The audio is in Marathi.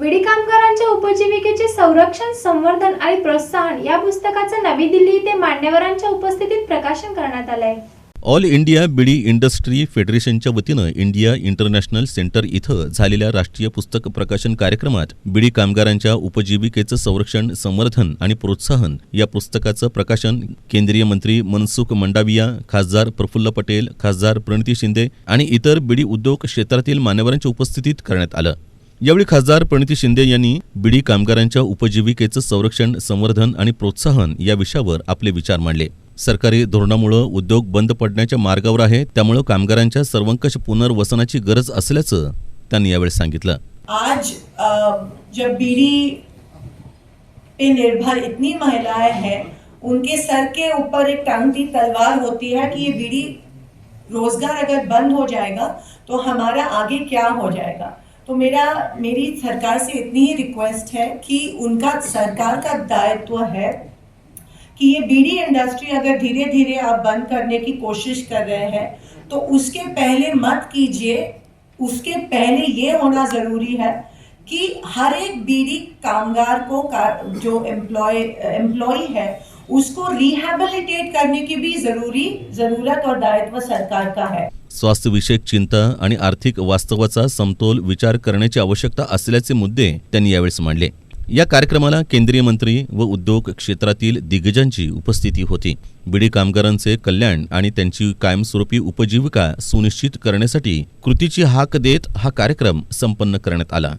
विडी कामगारांच्या उपजीविकेचे संरक्षण संवर्धन आणि प्रोत्साहन या पुस्तकाचं नवी दिल्ली येथे मान्यवरांच्या उपस्थितीत प्रकाशन करण्यात आलंय. ऑल इंडिया बिडी इंडस्ट्री फेडरेशनच्या वतीनं इंडिया इंटरनॅशनल सेंटर इथं झालेल्या राष्ट्रीय पुस्तक प्रकाशन कार्यक्रमात बिडी कामगारांच्या उपजीविकेचं संरक्षण संवर्धन आणि प्रोत्साहन या पुस्तकाचं प्रकाशन केंद्रीय मंत्री मनसुख मंडाविया खासदार प्रफुल्ल पटेल खासदार प्रणिती शिंदे आणि इतर बिडी उद्योग क्षेत्रातील मान्यवरांच्या उपस्थितीत करण्यात आलं. यावेळी खासदार प्रणिती शिंदे यांनी बिडी कामगारांच्या उपजीविकेचं संरक्षण संवर्धन आणि प्रोत्साहन या विषयावर आपले विचार मांडले. सरकारी धोरणामुळं उद्योग बंद पडण्याच्या मार्गावर आहे त्यामुळं कामगारांच्या सर्वंकष पुनर्वसनाची गरज असल्याचं त्यांनी यावेळी सांगितलं. आज जब बीड़ी पे निर्भर इतनी महिलाएं हैं उनके सर के ऊपर एक टांगती तलवार होती है कि ये बीड़ी रोजगार अगर बंद हो जाएगा तो हमारा आगे क्या हो जाएगा? तो मेरा मेरी सरकार से इतनी ही रिक्वेस्ट है कि उनका सरकार का दायित्व है कि ये बीड़ी इंडस्ट्री अगर धीरे धीरे आप बंद करने की कोशिश कर रहे हैं तो उसके पहले मत कीजिए उसके पहले ये होना ज़रूरी है कि हर एक बीड़ी कामगार को का, जो एम्प्लॉय एम्प्लॉय है उसको रिहेबिलिटेट करने की भी जरूरी जरूरत और दायित्व सरकार का है। स्वास्थ्य विषयक चिंता आणि आर्थिक वास्तवाचा समतोल विचार करण्याची आवश्यकता असल्याचे मुद्दे त्यांनी यावेळेस मांडले. या कार्यक्रमाला केंद्रीय मंत्री व उद्योग क्षेत्रातील दिग्गजांची उपस्थिती होती. बिडी कामगारांचे कल्याण आणि त्यांची कायमस्वरूपी उपजीविका सुनिश्चित करण्यासाठी कृतीची हाक देत हा कार्यक्रम संपन्न करण्यात आला.